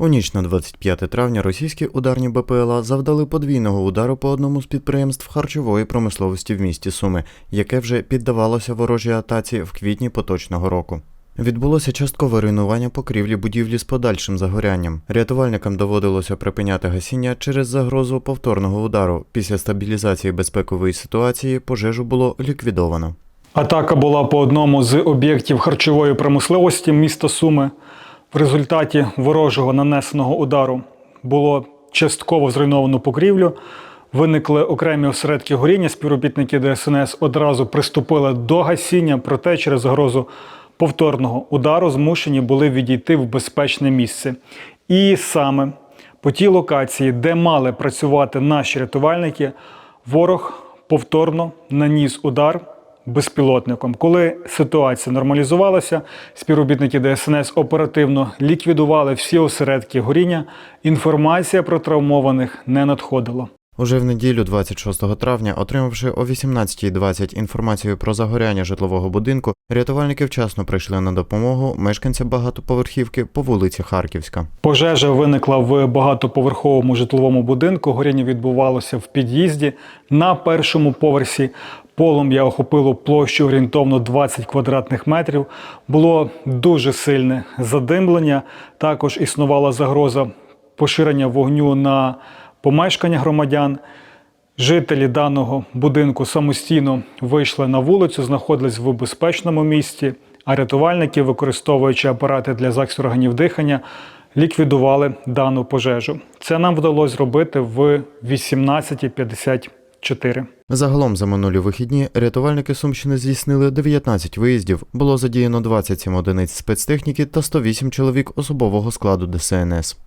У ніч на 25 травня російські ударні БПЛА завдали подвійного удару по одному з підприємств харчової промисловості в місті Суми, яке вже піддавалося ворожій атаці в квітні поточного року. Відбулося часткове руйнування покрівлі будівлі з подальшим загорянням. Рятувальникам доводилося припиняти гасіння через загрозу повторного удару. Після стабілізації безпекової ситуації пожежу було ліквідовано. Атака була по одному з об'єктів харчової промисловості міста Суми. В результаті ворожого нанесеного удару було частково зруйновано покрівлю. Виникли окремі осередки горіння. Співробітники ДСНС одразу приступили до гасіння, проте через загрозу повторного удару змушені були відійти в безпечне місце. І саме по тій локації, де мали працювати наші рятувальники, ворог повторно наніс удар безпілотником. Коли ситуація нормалізувалася, співробітники ДСНС оперативно ліквідували всі осередки горіння. Інформація про травмованих не надходила. Уже в неділю, 26 травня, отримавши о 18.20 інформацію про загоряння житлового будинку, рятувальники вчасно прийшли на допомогу мешканцям багатоповерхівки по вулиці Харківська. Пожежа виникла в багатоповерховому житловому будинку. Горіння відбувалося в під'їзді на першому поверсі. Полум'я охопило площу орієнтовно 20 квадратних метрів. Було дуже сильне задимлення. Також існувала загроза поширення вогню на помешкання громадян. Жителі даного будинку самостійно вийшли на вулицю, знаходились в безпечному місці, а рятувальники, використовуючи апарати для захисту органів дихання, ліквідували дану пожежу. Це нам вдалося зробити в 18.54. Загалом за минулі вихідні рятувальники Сумщини здійснили 19 виїздів, було задіяно 27 одиниць спецтехніки та 108 чоловік особового складу ДСНС.